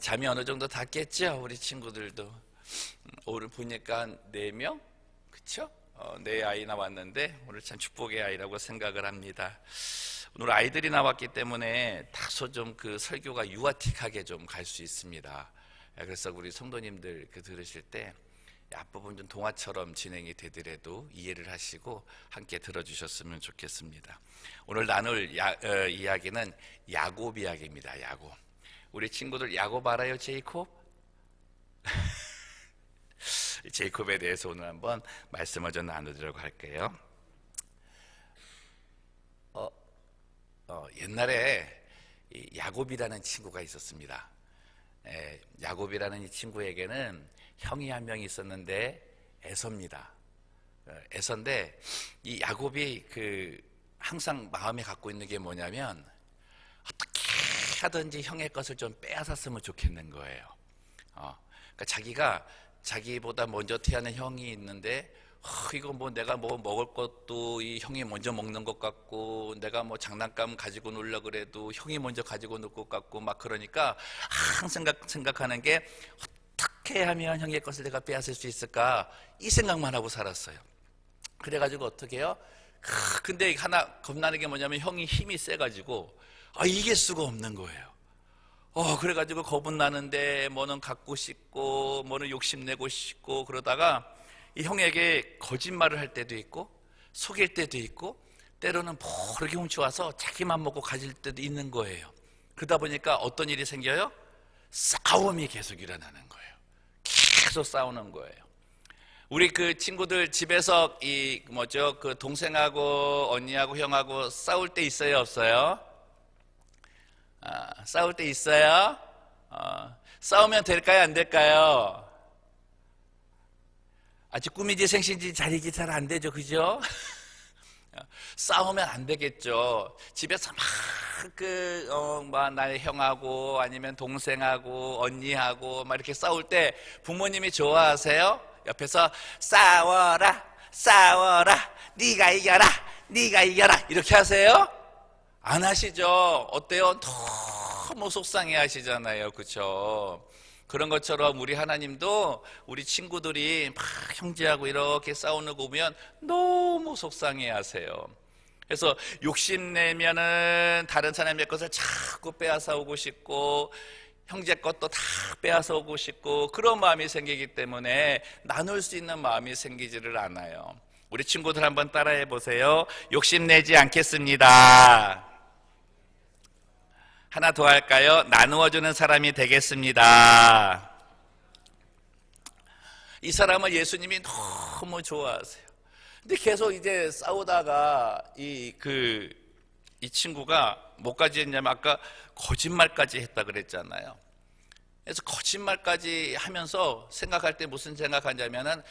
잠이 어느 정도 다 깼죠 우리 친구들도 음, 오늘 보니까 네 명, 그쵸? 어, 네 아이 나왔는데 오늘 참 축복의 아이라고 생각을 합니다. 오늘 아이들이 나왔기 때문에 다소 좀 그 설교가 유아틱하게 좀 갈 수 있습니다. 예, 그래서 우리 성도님들 그 들으실 때 앞부분 좀 동화처럼 진행이 되더라도 이해를 하시고 함께 들어주셨으면 좋겠습니다. 오늘 나눌 야, 어, 이야기는 야곱 이야기입니다. 야곱. 우리 친구들 야곱 알아요, 제이콥? 제이콥에 대해서 오늘 한번 말씀을 좀 나누도록 할게요. 어, 어, 옛날에 이 야곱이라는 친구가 있었습니다. 에, 야곱이라는 이 친구에게는 형이 한명 있었는데 에서입니다. 어, 에서인데 이 야곱이 그 항상 마음에 갖고 있는 게 뭐냐면 하든지 형의 것을 좀 빼앗았으면 좋겠는 거예요. 어, 그러니까 자기가 자기보다 먼저 태어난 형이 있는데 어, 이거 뭐 내가 뭐 먹을 것도 이 형이 먼저 먹는 것 같고 내가 뭐 장난감 가지고 놀려 그래도 형이 먼저 가지고 놀 것 같고 막 그러니까 항상 생각, 생각하는 게 어떻게 하면 형의 것을 내가 빼앗을 수 있을까 이 생각만 하고 살았어요. 그래가지고 어떻게 해요? 크, 근데 하나 겁나는 게 뭐냐면 형이 힘이 세가지고 아 이길 수가 없는 거예요. 어 그래가지고 겁은 나는데 뭐는 갖고 싶고 뭐는 욕심내고 싶고 그러다가 이 형에게 거짓말을 할 때도 있고 속일 때도 있고 때로는 모르게 훔쳐와서 자기만 먹고 가질 때도 있는 거예요. 그러다 보니까 어떤 일이 생겨요? 싸움이 계속 일어나는 거예요. 계속 싸우는 거예요. 우리 그 친구들 집에서 이 뭐죠 그 동생하고 언니하고 형하고 싸울 때 있어요 없어요? 아, 싸울 때 있어요? 어, 싸우면 될까요 안 될까요? 아직 꿈이지 생신지 자리지 잘안 되죠 그죠? 싸우면 안 되겠죠. 집에서 막 그 어, 뭐 나의 형하고 아니면 동생하고 언니하고 막 이렇게 싸울 때 부모님이 좋아하세요? 옆에서 싸워라, 싸워라, 네가 이겨라, 네가 이겨라 이렇게 하세요? 안 하시죠? 어때요? 너무 속상해 하시잖아요. 그렇죠? 그런 것처럼 우리 하나님도 우리 친구들이 막 형제하고 이렇게 싸우는 거 보면 너무 속상해 하세요. 그래서 욕심내면은 다른 사람의 것을 자꾸 빼앗아 오고 싶고 형제 것도 다 빼앗아 오고 싶고 그런 마음이 생기기 때문에 나눌 수 있는 마음이 생기지를 않아요. 우리 친구들 한번 따라해 보세요. 욕심내지 않겠습니다. 하나 더 할까요? 나누어주는 사람이 되겠습니다. 이 사람을 예수님이 너무 좋아하세요. 근데 계속 이제 싸우다가 이 그 이 친구가 뭐까지 했냐면 아까 거짓말까지 했다 그랬잖아요. 그래서 거짓말까지 하면서 생각할 때 무슨 생각하냐면은 아,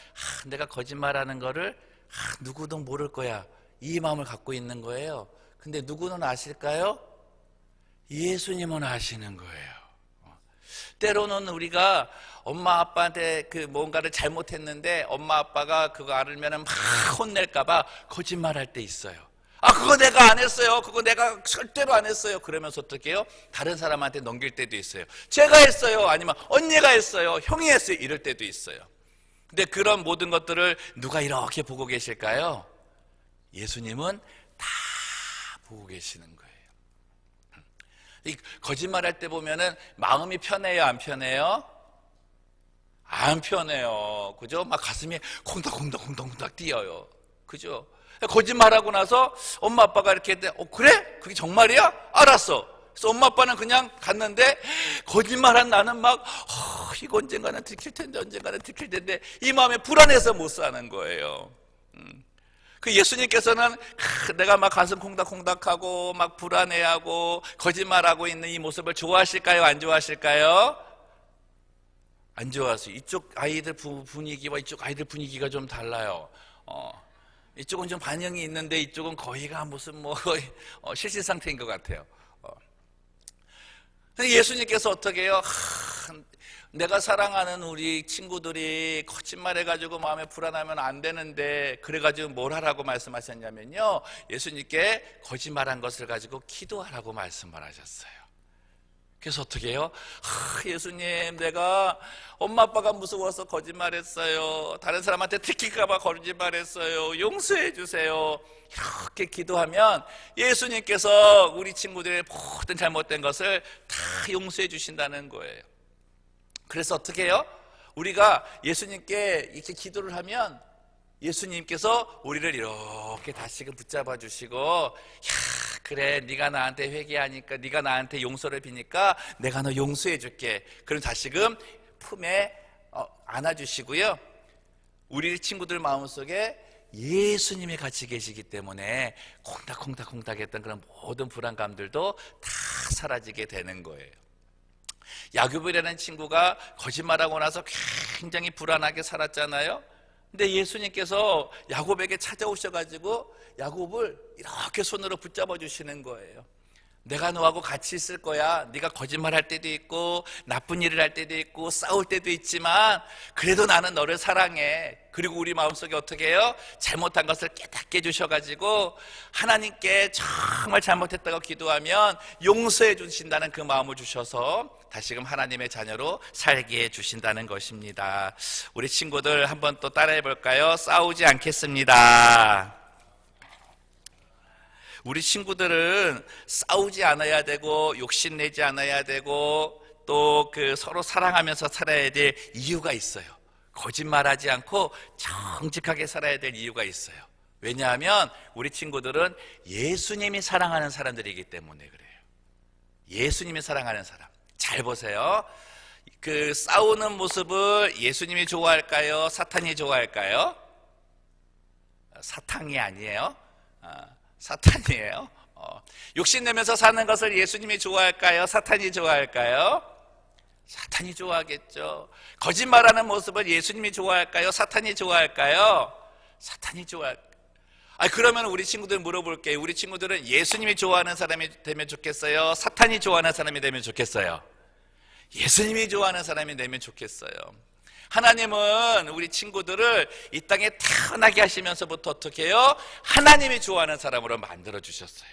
내가 거짓말하는 거를 아, 누구도 모를 거야 이 마음을 갖고 있는 거예요. 근데 누구는 아실까요? 예수님은 아시는 거예요. 때로는 우리가 엄마 아빠한테 그 뭔가를 잘못했는데 엄마 아빠가 그거 알으면 막 혼낼까봐 거짓말할 때 있어요. 아 그거 내가 안 했어요. 그거 내가 절대로 안 했어요. 그러면서 어떻게 해요? 다른 사람한테 넘길 때도 있어요. 제가 했어요. 아니면 언니가 했어요. 형이 했어요. 이럴 때도 있어요. 근데 그런 모든 것들을 누가 이렇게 보고 계실까요? 예수님은 다 보고 계시는 거짓말할 때 보면은 마음이 편해요, 안 편해요? 안 편해요. 그죠? 막 가슴이 콩닥콩닥콩닥콩닥 뛰어요. 그죠? 거짓말하고 나서 엄마 아빠가 이렇게 했는데, 어, 그래? 그게 정말이야? 알았어. 그래서 엄마 아빠는 그냥 갔는데, 거짓말한 나는 막, 어, 이거 언젠가는 들킬 텐데, 언젠가는 들킬 텐데, 이 마음에 불안해서 못 사는 거예요. 음. 그 예수님께서는 내가 막 가슴 콩닥콩닥하고 막 불안해하고 거짓말하고 있는 이 모습을 좋아하실까요? 안 좋아하실까요? 안 좋아하세요. 이쪽 아이들 분위기와 이쪽 아이들 분위기가 좀 달라요. 어, 이쪽은 좀 반영이 있는데 이쪽은 거의가 무슨 뭐 어, 실신 상태인 것 같아요. 어. 예수님께서 어떻게 해요? 하, 내가 사랑하는 우리 친구들이 거짓말해가지고 마음에 불안하면 안 되는데 그래가지고 뭘 하라고 말씀하셨냐면요 예수님께 거짓말한 것을 가지고 기도하라고 말씀을 하셨어요 그래서 어떻게 해요? 아, 예수님, 내가 엄마 아빠가 무서워서 거짓말했어요. 다른 사람한테 들킬까봐 거짓말했어요. 용서해 주세요. 이렇게 기도하면 예수님께서 우리 친구들의 모든 잘못된 것을 다 용서해 주신다는 거예요. 그래서 어떻게 해요? 우리가 예수님께 이렇게 기도를 하면 예수님께서 우리를 이렇게 다시금 붙잡아 주시고 야 그래 네가 나한테 회개하니까 네가 나한테 용서를 비니까 내가 너 용서해 줄게. 그럼 다시금 품에 어, 안아 주시고요. 우리 친구들 마음속에 예수님이 같이 계시기 때문에 콩닥콩닥콩닥 했던 그런 모든 불안감들도 다 사라지게 되는 거예요 야곱이라는 친구가 거짓말하고 나서 굉장히 불안하게 살았잖아요. 근데 예수님께서 야곱에게 찾아오셔가지고 야곱을 이렇게 손으로 붙잡아 주시는 거예요. 내가 너하고 같이 있을 거야. 네가 거짓말할 때도 있고 나쁜 일을 할 때도 있고 싸울 때도 있지만 그래도 나는 너를 사랑해. 그리고 우리 마음속에 어떻게 해요? 잘못한 것을 깨닫게 해주셔가지고 하나님께 정말 잘못했다고 기도하면 용서해 주신다는 그 마음을 주셔서 다시금 하나님의 자녀로 살게 해 주신다는 것입니다. 우리 친구들 한번 또 따라해 볼까요? 싸우지 않겠습니다. 우리 친구들은 싸우지 않아야 되고 욕심내지 않아야 되고 또 그 서로 사랑하면서 살아야 될 이유가 있어요. 거짓말하지 않고 정직하게 살아야 될 이유가 있어요. 왜냐하면 우리 친구들은 예수님이 사랑하는 사람들이기 때문에 그래요. 예수님이 사랑하는 사람. 잘 보세요. 그 싸우는 모습을 예수님이 좋아할까요? 사탄이 좋아할까요? 사탕이 아니에요. 아, 사탄이에요. 어, 욕심내면서 사는 것을 예수님이 좋아할까요? 사탄이 좋아할까요? 사탄이 좋아하겠죠. 거짓말하는 모습을 예수님이 좋아할까요? 사탄이 좋아할까요? 사탄이 좋아할. 아 그러면 우리 친구들 물어볼게요. 우리 친구들은 예수님이 좋아하는 사람이 되면 좋겠어요? 사탄이 좋아하는 사람이 되면 좋겠어요? 예수님이 좋아하는 사람이 되면 좋겠어요. 하나님은 우리 친구들을 이 땅에 태어나게 하시면서부터 어떻게 해요? 하나님이 좋아하는 사람으로 만들어 주셨어요.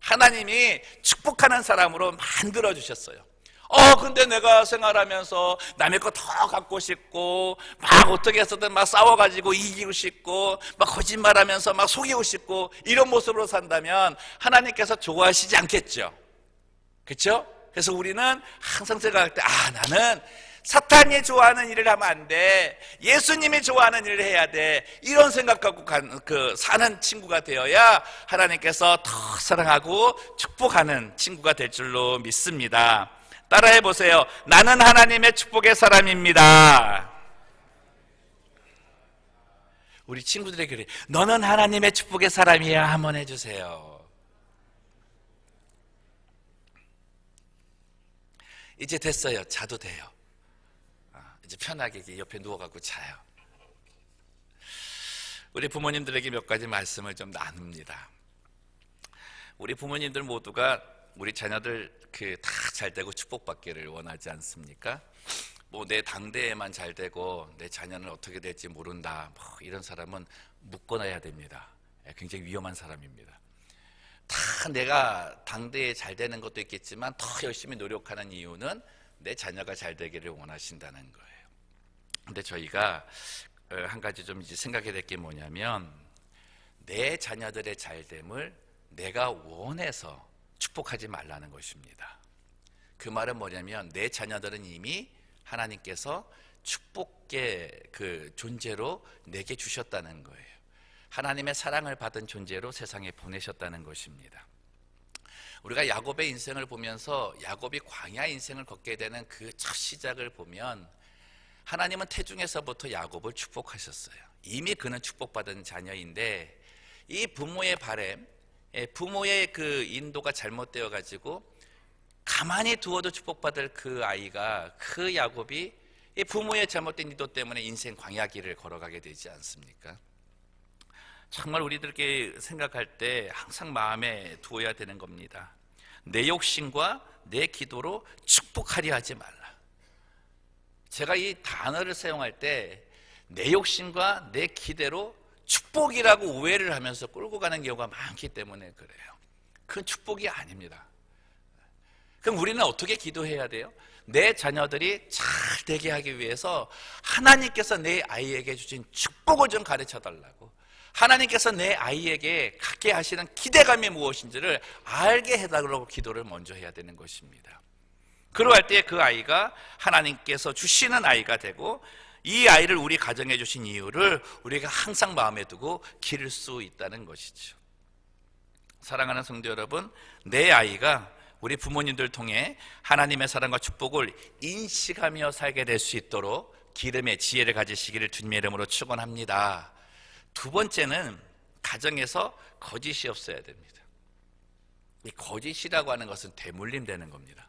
하나님이 축복하는 사람으로 만들어 주셨어요. 어, 근데 내가 생활하면서 남의 거 더 갖고 싶고, 막 어떻게 해서든 막 싸워가지고 이기고 싶고, 막 거짓말하면서 막 속이고 싶고, 이런 모습으로 산다면 하나님께서 좋아하시지 않겠죠. 그렇죠? 그래서 우리는 항상 생각할 때, 아, 나는 사탄이 좋아하는 일을 하면 안 돼. 예수님이 좋아하는 일을 해야 돼. 이런 생각 갖고 간, 그, 사는 친구가 되어야 하나님께서 더 사랑하고 축복하는 친구가 될 줄로 믿습니다. 따라해 보세요. 나는 하나님의 축복의 사람입니다. 우리 친구들에게 그래. 너는 하나님의 축복의 사람이야. 한번 해주세요. 이제 됐어요. 자도 돼요. 아, 이제 편하게 옆에 누워갖고 자요. 우리 부모님들에게 몇 가지 말씀을 좀 나눕니다. 우리 부모님들 모두가 우리 자녀들 그 다 잘 되고 축복받기를 원하지 않습니까? 뭐 내 당대에만 잘 되고 내 자녀는 어떻게 될지 모른다. 뭐 이런 사람은 묶어놔야 됩니다. 예, 굉장히 위험한 사람입니다. 다 내가 당대에 잘 되는 것도 있겠지만 더 열심히 노력하는 이유는 내 자녀가 잘 되기를 원하신다는 거예요. 근데 저희가 어, 한 가지 좀 이제 생각해야 될 게 뭐냐면 내 자녀들의 잘됨을 내가 원해서 축복하지 말라는 것입니다. 그 말은 뭐냐면 내 자녀들은 이미 하나님께서 축복의 그 존재로 내게 주셨다는 거예요. 하나님의 사랑을 받은 존재로 세상에 보내셨다는 것입니다. 우리가 야곱의 인생을 보면서 야곱이 광야 인생을 걷게 되는 그 첫 시작을 보면 하나님은 태중에서부터 야곱을 축복하셨어요. 이미 그는 축복받은 자녀인데 이 부모의 바램, 예, 부모의 그 인도가 잘못되어 가지고 가만히 두어도 축복받을 그 아이가 그 야곱이 이 부모의 잘못된 인도 때문에 인생 광야길을 걸어가게 되지 않습니까? 정말 우리들께 생각할 때 항상 마음에 두어야 되는 겁니다. 내 욕심과 내 기도로 축복하려 하지 말라. 제가 이 단어를 사용할 때 내 욕심과 내 기대로 축복이라고 오해를 하면서 끌고 가는 경우가 많기 때문에 그래요. 그건 축복이 아닙니다. 그 그럼 우리는 어떻게 기도해야 돼요? 내 자녀들이 잘 되게 하기 위해서 하나님께서 내 아이에게 주신 축복을 좀 가르쳐 달라고. 하나님께서 내 아이에게 갖게 하시는 기대감이 무엇인지를 알게 해달라고 기도를 먼저 해야 되는 것입니다. 그러할 때 그 아이가 하나님께서 주시는 아이가 되고 이 아이를 우리 가정에 주신 이유를 우리가 항상 마음에 두고 기를 수 있다는 것이죠. 사랑하는 성도 여러분, 내 아이가 우리 부모님들 통해 하나님의 사랑과 축복을 인식하며 살게 될 수 있도록 기름의 지혜를 가지시기를 주님의 이름으로 축원합니다. 두 번째는 가정에서 거짓이 없어야 됩니다. 이 거짓이라고 하는 것은 대물림 되는 겁니다.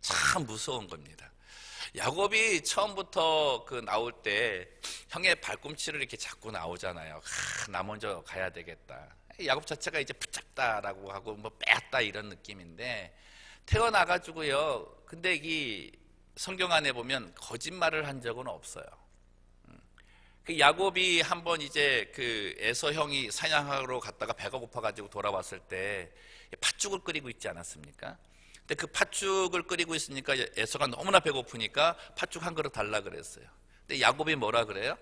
참 무서운 겁니다. 야곱이 처음부터 그 나올 때 형의 발꿈치를 이렇게 잡고 나오잖아요. 아, 나 먼저 가야 되겠다. 야곱 자체가 이제 붙잡다라고 하고 뭐 빼앗다 이런 느낌인데 태어나 가지고요. 근데 이 성경 안에 보면 거짓말을 한 적은 없어요. 음. 그 야곱이 한번 이제 그 에서 형이 사냥하러 갔다가 배가 고파가지고 돌아왔을 때 팥죽을 끓이고 있지 않았습니까? 근데 그 팥죽을 끓이고 있으니까 에서가 너무나 배고프니까 팥죽 한 그릇 달라 그랬어요. 근데 야곱이 뭐라 그래요?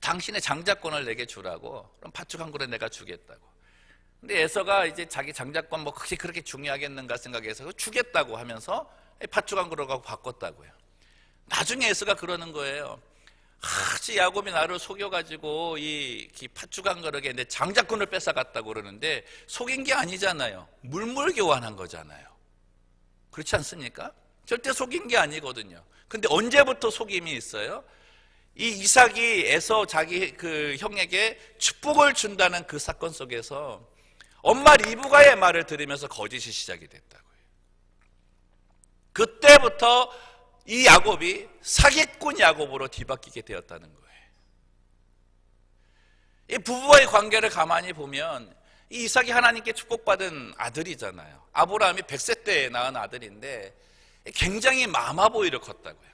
당신의 장자권을 내게 주라고. 그럼 팥죽 한 그릇 내가 주겠다고. 근데 에서가 이제 자기 장자권 뭐 그게 그렇게 중요하겠는가 생각해서 주겠다고 하면서 팥죽 한 그릇하고 바꿨다고요. 나중에 에서가 그러는 거예요. 하지 야곱이 나를 속여가지고 이, 이 팥죽 한 그릇에 내 장자권을 뺏어갔다고 그러는데 속인 게 아니잖아요. 물물 교환한 거잖아요. 그렇지 않습니까? 절대 속인 게 아니거든요. 근데 언제부터 속임이 있어요? 이 이삭이 에서 자기 그 형에게 축복을 준다는 그 사건 속에서 엄마 리브가의 말을 들으면서 거짓이 시작이 됐다고요. 그때부터 이 야곱이 사기꾼 야곱으로 뒤바뀌게 되었다는 거예요. 이 부부와의 관계를 가만히 보면 이 이삭이 하나님께 축복받은 아들이잖아요. 아브라함이 100세 때 낳은 아들인데 굉장히 마마보이를 컸다고요.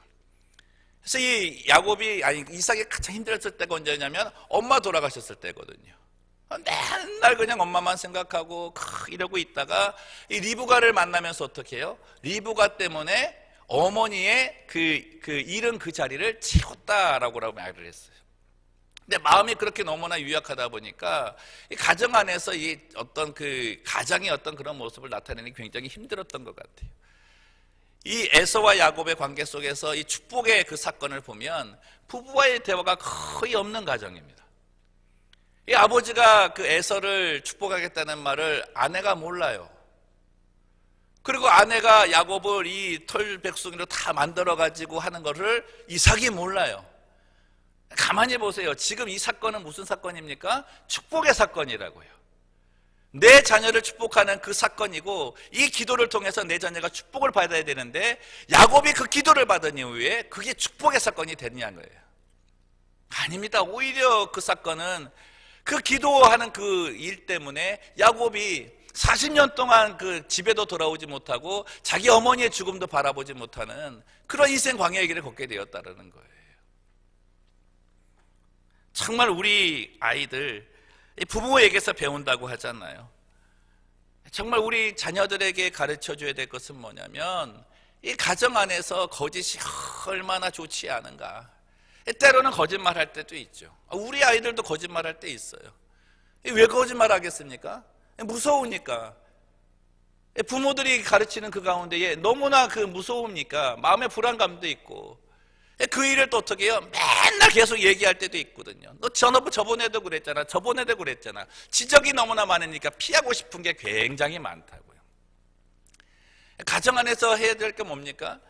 그래서 이 야곱이 아니 이삭이 가장 힘들었을 때가 언제냐면 엄마 돌아가셨을 때거든요. 맨날 그냥 엄마만 생각하고 이러고 있다가 이 리브가를 만나면서 어떻게 해요? 리브가 때문에 어머니의 그, 그 잃은 그 자리를 채웠다라고 말을 했어요. 근데 마음이 그렇게 너무나 유약하다 보니까 이 가정 안에서 이 어떤 그 가장의 어떤 그런 모습을 나타내는 게 굉장히 힘들었던 것 같아요. 이 에서와 야곱의 관계 속에서 이 축복의 그 사건을 보면 부부와의 대화가 거의 없는 가정입니다. 이 아버지가 그 에서를 축복하겠다는 말을 아내가 몰라요. 그리고 아내가 야곱을 이 털 백송이로 다 만들어 가지고 하는 것을 이삭이 몰라요. 가만히 보세요. 지금 이 사건은 무슨 사건입니까? 축복의 사건이라고요. 내 자녀를 축복하는 그 사건이고 이 기도를 통해서 내 자녀가 축복을 받아야 되는데 야곱이 그 기도를 받은 이후에 그게 축복의 사건이 됐냐는 거예요. 아닙니다. 오히려 그 사건은 그 기도하는 그 일 때문에 야곱이 40년 동안 그 집에도 돌아오지 못하고 자기 어머니의 죽음도 바라보지 못하는 그런 인생 광야의 길을 걷게 되었다는 거예요. 정말 우리 아이들 부모에게서 배운다고 하잖아요. 정말 우리 자녀들에게 가르쳐 줘야 될 것은 뭐냐면 이 가정 안에서 거짓이 얼마나 좋지 않은가. 때로는 거짓말 할 때도 있죠. 우리 아이들도 거짓말 할 때 있어요. 왜 거짓말 하겠습니까? 무서우니까. 부모들이 가르치는 그 가운데에 너무나 그 무서우니까 마음의 불안감도 있고 그 일을 또 어떻게 해요? 맨날 계속 얘기할 때도 있거든요. 너 전업 저번에도 그랬잖아. 저번에도 그랬잖아. 지적이 너무나 많으니까 피하고 싶은 게 굉장히 많다고요. 가정 안에서 해야 될 게 뭡니까?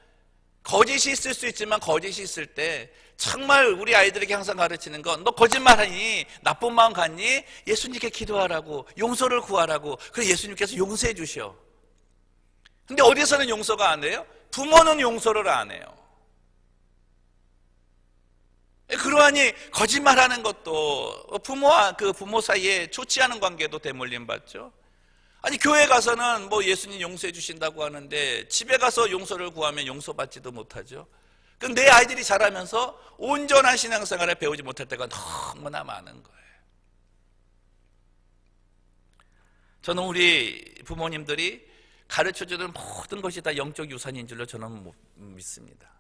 거짓이 있을 수 있지만 거짓이 있을 때 정말 우리 아이들에게 항상 가르치는 건 너 거짓말하니 나쁜 마음 갖니 예수님께 기도하라고 용서를 구하라고 그래 예수님께서 용서해 주셔. 근데 어디서는 용서가 안 해요? 부모는 용서를 안 해요. 그러하니 거짓말하는 것도 부모와 그 부모 사이에 좋지 않은 관계도 대물림 받죠. 아니 교회 가서는 뭐 예수님 용서해 주신다고 하는데 집에 가서 용서를 구하면 용서받지도 못하죠. 그럼 내 아이들이 자라면서 온전한 신앙생활을 배우지 못할 때가 너무나 많은 거예요. 저는 우리 부모님들이 가르쳐주는 모든 것이 다 영적 유산인 줄로 저는 못- 믿습니다.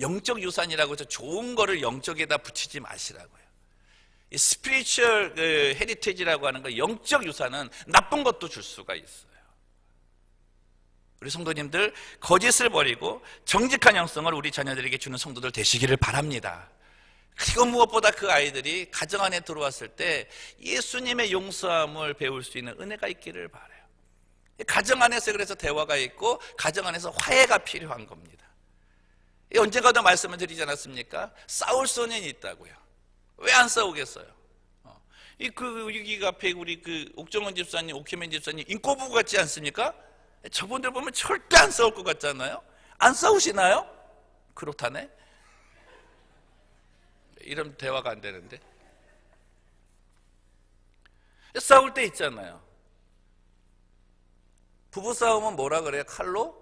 영적 유산이라고 해서 좋은 거를 영적에다 붙이지 마시라고요. 이 스피리추얼 그 헤리테이지라고 하는 거 영적 유산은 나쁜 것도 줄 수가 있어요. 우리 성도님들 거짓을 버리고 정직한 영성을 우리 자녀들에게 주는 성도들 되시기를 바랍니다. 그리고 무엇보다 그 아이들이 가정 안에 들어왔을 때 예수님의 용서함을 배울 수 있는 은혜가 있기를 바라요. 가정 안에서 그래서 대화가 있고 가정 안에서 화해가 필요한 겁니다. 언젠가도 말씀을 드리지 않았습니까? 싸울 수는 있다고요. 왜 안 싸우겠어요? 어. 이그 여기 앞에 우리 그 옥정원 집사님, 옥혜민 집사님 인꼬부 같지 않습니까? 저분들 보면 절대 안 싸울 것 같잖아요. 안 싸우시나요? 그렇다네. 이런 대화가 안 되는데. 싸울 때 있잖아요. 부부 싸움은 뭐라 그래요? 칼로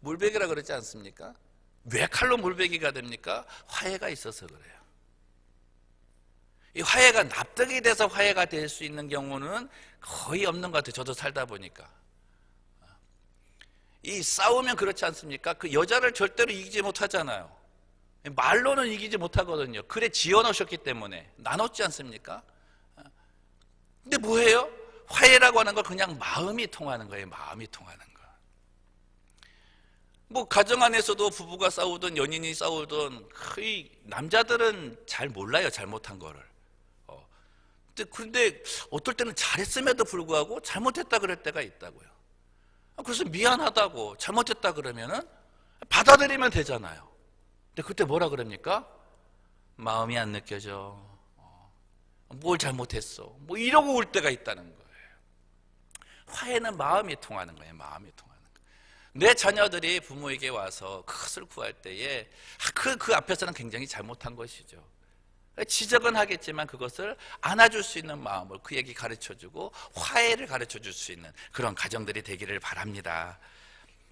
물베기라 그러지 않습니까? 왜 칼로 물베기가 됩니까? 화해가 있어서 그래요. 이 화해가 납득이 돼서 화해가 될 수 있는 경우는 거의 없는 것 같아요. 저도 살다 보니까. 이 싸우면 그렇지 않습니까? 그 여자를 절대로 이기지 못하잖아요. 말로는 이기지 못하거든요. 그래 지어 놓으셨기 때문에 나눴지 않습니까? 근데 뭐예요? 화해라고 하는 건 그냥 마음이 통하는 거예요. 마음이 통하는 거. 뭐 가정 안에서도 부부가 싸우든 연인이 싸우든 거의 남자들은 잘 몰라요. 잘못한 거를. 어. 그런데 어떨 때는 잘했음에도 불구하고 잘못했다 그럴 때가 있다고요. 아, 그래서 미안하다고 잘못했다 그러면은 받아들이면 되잖아요. 근데 그때 뭐라 그럽니까? 마음이 안 느껴져. 어. 뭘 잘못했어. 뭐 이러고 올 때가 있다는 거예요. 화해는 마음이 통하는 거예요. 마음이 통하는 거예요. 내 자녀들이 부모에게 와서 그것을 구할 때에 그, 그 앞에서는 굉장히 잘못한 것이죠. 지적은 하겠지만 그것을 안아줄 수 있는 마음을 그에게 가르쳐주고 화해를 가르쳐줄 수 있는 그런 가정들이 되기를 바랍니다.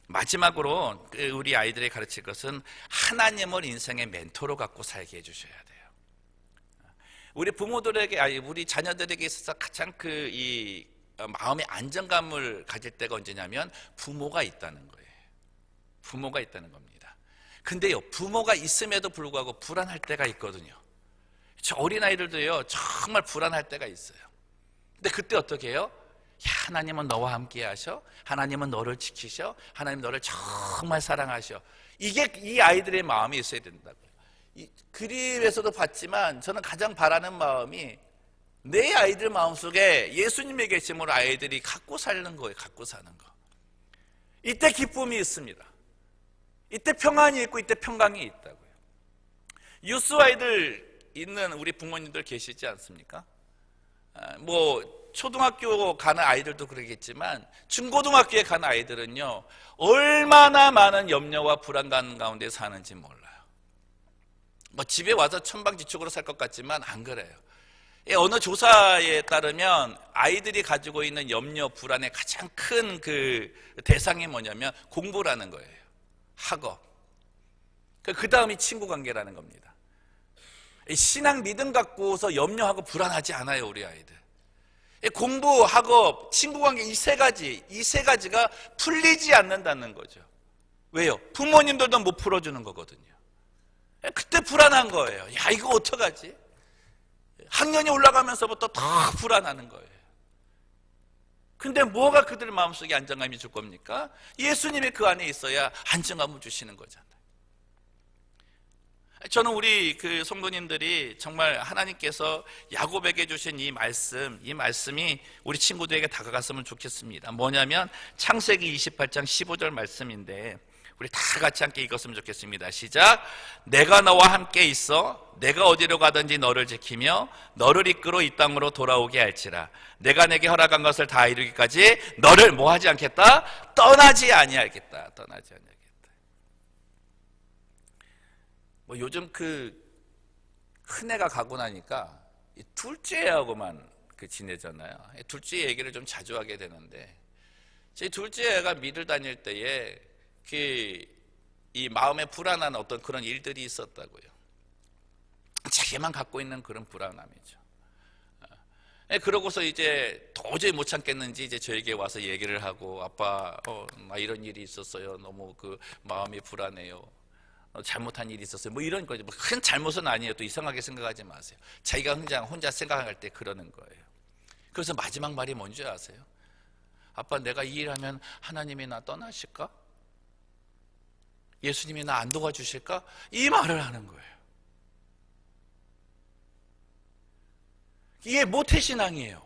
마지막으로 그 우리 아이들이 가르칠 것은 하나님을 인생의 멘토로 갖고 살게 해주셔야 돼요. 우리 부모들에게, 아니 우리 자녀들에게 있어서 가장 그 이 마음의 안정감을 가질 때가 언제냐면 부모가 있다는 거예요. 부모가 있다는 겁니다. 근데요, 부모가 있음에도 불구하고 불안할 때가 있거든요. 저 어린아이들도요, 정말 불안할 때가 있어요. 근데 그때 어떻게 해요? 야, 하나님은 너와 함께 하셔. 하나님은 너를 지키셔. 하나님 너를 정말 사랑하셔. 이게 이 아이들의 마음이 있어야 된다고요. 이 그림에서도 봤지만 저는 가장 바라는 마음이 내 아이들 마음속에 예수님의 계심으로 아이들이 갖고 사는 거예요. 갖고 사는 거. 이때 기쁨이 있습니다. 이때 평안이 있고 이때 평강이 있다고요. 유스 아이들 있는 우리 부모님들 계시지 않습니까? 아, 뭐 초등학교 가는 아이들도 그러겠지만 중고등학교에 가는 아이들은요 얼마나 많은 염려와 불안감 가운데 사는지 몰라요. 뭐 집에 와서 천방지축으로 살 것 같지만 안 그래요. 예, 어느 조사에 따르면 아이들이 가지고 있는 염려, 불안의 가장 큰 그 대상이 뭐냐면 공부라는 거예요. 학업. 그 다음이 친구 관계라는 겁니다. 신앙 믿음 갖고서 염려하고 불안하지 않아요, 우리 아이들. 공부, 학업, 친구 관계 이 세 가지, 이 세 가지가 풀리지 않는다는 거죠. 왜요? 부모님들도 못 풀어주는 거거든요. 그때 불안한 거예요. 야, 이거 어떡하지? 학년이 올라가면서부터 다 불안하는 거예요. 근데 뭐가 그들 마음속에 안정감이 줄 겁니까? 예수님이 그 안에 있어야 안정감을 주시는 거잖아요. 저는 우리 그 성도님들이 정말 하나님께서 야곱에게 주신 이 말씀, 이 말씀이 우리 친구들에게 다가갔으면 좋겠습니다. 뭐냐면 창세기 28장 15절 말씀인데 우리 다 같이 함께 읽었으면 좋겠습니다. 시작. 내가 너와 함께 있어. 내가 어디로 가든지 너를 지키며 너를 이끌어 이 땅으로 돌아오게 할지라. 내가 내게 허락한 것을 다 이루기까지 너를 뭐 하지 않겠다? 떠나지 아니하겠다. 떠나지 아니하겠다. 뭐 요즘 그 큰애가 가고 나니까 이 둘째하고만 그 지내잖아요. 둘째 얘기를 좀 자주 하게 되는데 제 둘째 애가 미를 다닐 때에 그이 마음에 불안한 어떤 그런 일들이 있었다고요. 자기만 갖고 있는 그런 불안함이죠. 예, 그러고서 이제 도저히 못 참겠는지 이제 저에게 와서 얘기를 하고 아빠 어, 나 이런 일이 있었어요. 너무 그 마음이 불안해요. 어, 잘못한 일이 있었어요. 뭐 이런 거죠. 뭐큰 잘못은 아니에요. 또 이상하게 생각하지 마세요. 자기가 혼자 혼자 생각할 때 그러는 거예요. 그래서 마지막 말이 뭔지 아세요? 아빠 내가 이 일하면 하나님이 나 떠나실까? 예수님이 나 안 도와주실까? 이 말을 하는 거예요. 이게 모태신앙이에요.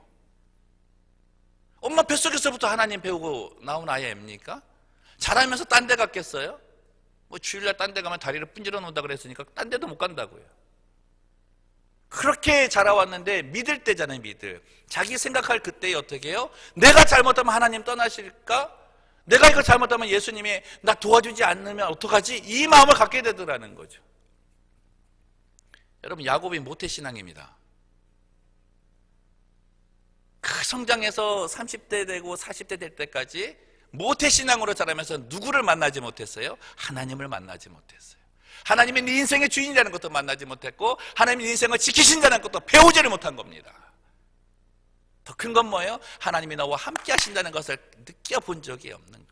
엄마 뱃속에서부터 하나님 배우고 나온 아이 입니까? 자라면서 딴 데 갔겠어요? 뭐 주일날 딴 데 가면 다리를 분질러 놓는다 그랬으니까 딴 데도 못 간다고요. 그렇게 자라왔는데 믿을 때잖아요, 믿을. 자기 생각할 그때에 어떻게 해요? 내가 잘못하면 하나님 떠나실까? 내가 이거 잘못하면 예수님이 나 도와주지 않으면 어떡하지? 이 마음을 갖게 되더라는 거죠. 여러분, 야곱이 모태 신앙입니다. 그 성장해서 30대 되고 40대 될 때까지 모태 신앙으로 자라면서 누구를 만나지 못했어요? 하나님을 만나지 못했어요. 하나님이 네 인생의 주인이라는 것도 만나지 못했고 하나님이 네 인생을 지키신다는 것도 배우지를 못한 겁니다. 더 큰 건 뭐예요? 하나님이 너와 함께 하신다는 것을 느껴본 적이 없는 거예요.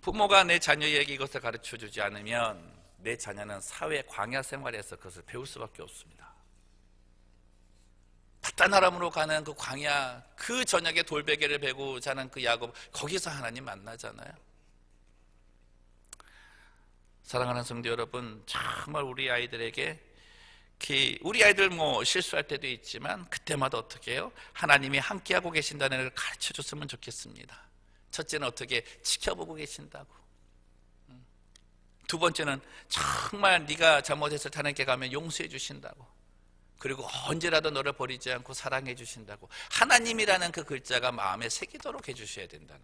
부모가 내 자녀에게 이것을 가르쳐 주지 않으면 내 자녀는 사회 광야 생활에서 그것을 배울 수밖에 없습니다. 바다나람으로 가는 그 광야, 그 저녁에 돌베개를 베고 자는 그 야곱, 거기서 하나님 만나잖아요. 사랑하는 성도 여러분, 정말 우리 아이들에게 그 우리 아이들 뭐 실수할 때도 있지만 그때마다 어떻게 해요? 하나님이 함께하고 계신다는 걸 가르쳐 줬으면 좋겠습니다. 첫째는 어떻게 지켜보고 계신다고. 음. 두 번째는 정말 네가 때 하나님께 가면 용서해 주신다고. 그리고 언제라도 너를 버리지 않고 사랑해 주신다고. 하나님이라는 그 글자가 마음에 새기도록 해 주셔야 된다는.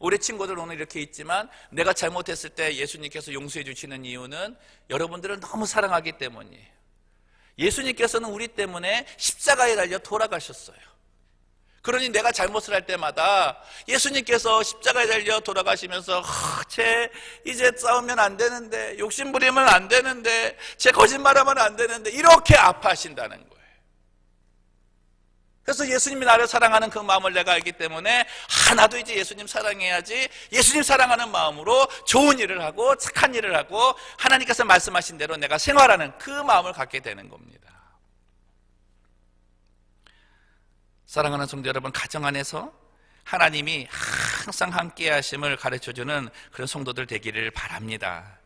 우리 친구들 오늘 이렇게 있지만 내가 잘못했을 때 예수님께서 용서해 주시는 이유는 여러분들을 너무 사랑하기 때문이에요. 예수님께서는 우리 때문에 십자가에 달려 돌아가셨어요. 그러니 내가 잘못을 할 때마다 예수님께서 십자가에 달려 돌아가시면서 하, 쟤 이제 싸우면 안 되는데 욕심 부리면 안 되는데 쟤 거짓말하면 안 되는데 이렇게 아파하신다는 거예요. 그래서 예수님이 나를 사랑하는 그 마음을 내가 알기 때문에 하나도 이제 예수님 사랑해야지 예수님 사랑하는 마음으로 좋은 일을 하고 착한 일을 하고 하나님께서 말씀하신 대로 내가 생활하는 그 마음을 갖게 되는 겁니다. 사랑하는 성도 여러분, 가정 안에서 하나님이 항상 함께 하심을 가르쳐 주는 그런 성도들 되기를 바랍니다.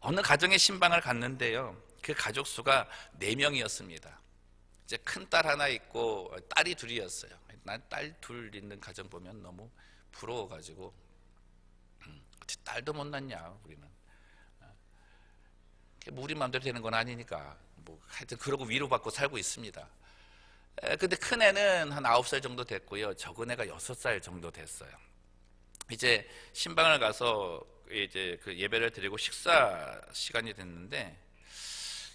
어느 가정에 신방을 갔는데요. 그 가족 수가 4명이었습니다. 이제 큰 딸 하나 있고 딸이 둘이었어요. 난 딸 둘 있는 가정 보면 너무 부러워가지고 음, 딸도 못 낳냐 우리는 뭐 우리 마음대로 되는 건 아니니까 뭐 하여튼 그러고 위로받고 살고 있습니다. 에, 근데 큰 애는 한 아홉 살 정도 됐고요. 적은 애가 여섯 살 정도 됐어요. 이제 신방을 가서 이제 그 예배를 드리고 식사 시간이 됐는데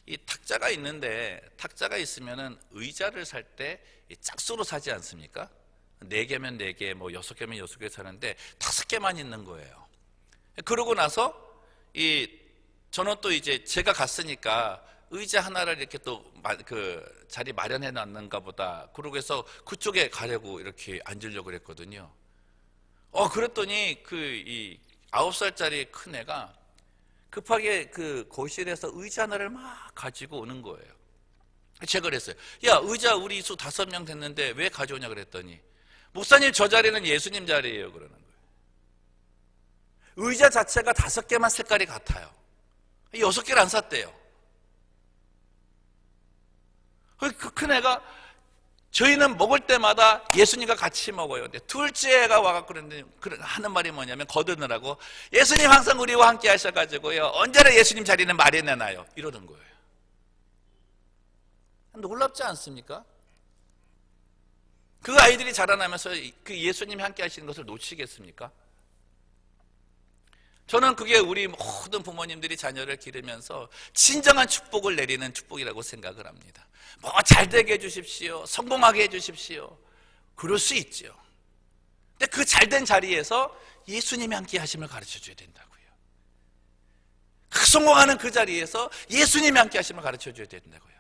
이 탁자가 있는데 탁자가 있으면은 의자를 살 때 짝수로 사지 않습니까? 네 개면 네 개, 뭐 여섯 개면 여섯 개 사는데 다섯 개만 있는 거예요. 그러고 나서 이 저는 또 이제 제가 갔으니까 의자 하나를 이렇게 또 그 자리 마련해 놨는가 보다. 그러고 해서 그쪽에 가려고 이렇게 앉으려고 그랬거든요. 어 그랬더니 그 이 아홉 살짜리 큰 애가 급하게 그 거실에서 의자 하나를 막 가지고 오는 거예요. 제가 그랬어요. 야, 의자 우리 수 다섯 명 됐는데 왜 가져오냐 그랬더니 목사님 저 자리는 예수님 자리예요 그러는 거예요. 의자 자체가 다섯 개만 색깔이 같아요. 여섯 개를 안 샀대요. 그 큰 애가 저희는 먹을 때마다 예수님과 같이 먹어요. 근데 둘째 애가 와갖고 그랬는데 하는 말이 뭐냐면 거두느라고 예수님 항상 우리와 함께 하셔가지고요. 언제나 예수님 자리는 마련해놔요. 이러는 거예요. 놀랍지 않습니까? 그 아이들이 자라나면서 그 예수님이 함께 하시는 것을 놓치겠습니까? 저는 그게 우리 모든 부모님들이 자녀를 기르면서 진정한 축복을 내리는 축복이라고 생각을 합니다. 뭐 잘 되게 해주십시오. 성공하게 해주십시오. 그럴 수 있죠. 근데 그 잘된 자리에서 예수님이 함께 하심을 가르쳐 줘야 된다고요. 그 성공하는 그 자리에서 예수님이 함께 하심을 가르쳐 줘야 된다고요.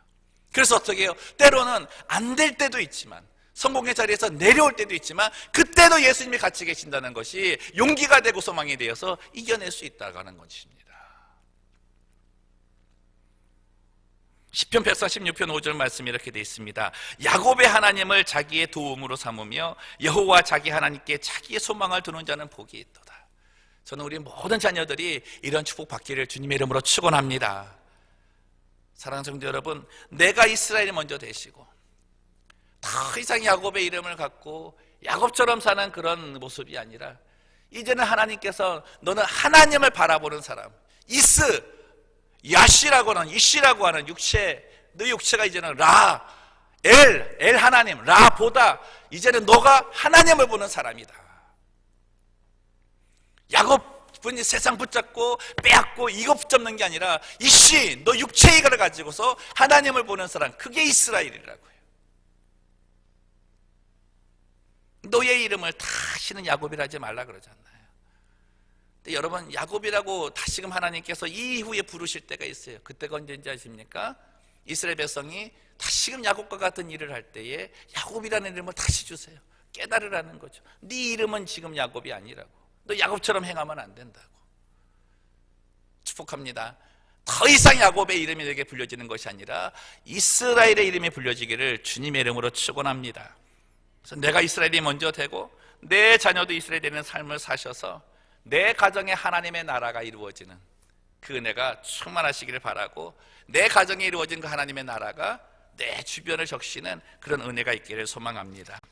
그래서 어떻게 해요? 때로는 안 될 때도 있지만 성공의 자리에서 내려올 때도 있지만 그때도 예수님이 같이 계신다는 것이 용기가 되고 소망이 되어서 이겨낼 수 있다는 것입니다. 10편 146편 5절 말씀이 이렇게 되어 있습니다. 야곱의 하나님을 자기의 도움으로 삼으며 여호와 자기 하나님께 자기의 소망을 두는 자는 복이 있도다. 저는 우리 모든 자녀들이 이런 축복 받기를 주님의 이름으로 축원합니다. 사랑하는 성도 여러분, 내가 이스라엘이 먼저 되시고 더 이상 야곱의 이름을 갖고 야곱처럼 사는 그런 모습이 아니라 이제는 하나님께서 너는 하나님을 바라보는 사람 이스 야시라고 하는 이시라고 하는 육체 너 육체가 이제는 라 엘, 엘 하나님 라보다 이제는 너가 하나님을 보는 사람이다. 야곱 분이 세상 붙잡고 빼앗고 이거 붙잡는 게 아니라 이씨 너 육체의 이거를 가지고서 하나님을 보는 사람 그게 이스라엘이라고요 너의 이름을 다시는 야곱이라 하지 말라 그러잖아요. 근데 여러분 야곱이라고 다시금 하나님께서 이후에 부르실 때가 있어요. 그때가 언제인지 아십니까? 이스라엘 백성이 다시금 야곱과 같은 일을 할 때에 야곱이라는 이름을 다시 주세요. 깨달으라는 거죠. 네 이름은 지금 야곱이 아니라고. 너 야곱처럼 행하면 안 된다고. 축복합니다. 더 이상 야곱의 이름이 내게 불려지는 것이 아니라 이스라엘의 이름이 불려지기를 주님의 이름으로 축원합니다 그래서 내가 이스라엘이 먼저 되고 내 자녀도 이스라엘이 되는 삶을 사셔서 내 가정에 하나님의 나라가 이루어지는 그 은혜가 충만하시기를 바라고 내 가정에 이루어진 그 하나님의 나라가 내 주변을 적시는 그런 은혜가 있기를 소망합니다.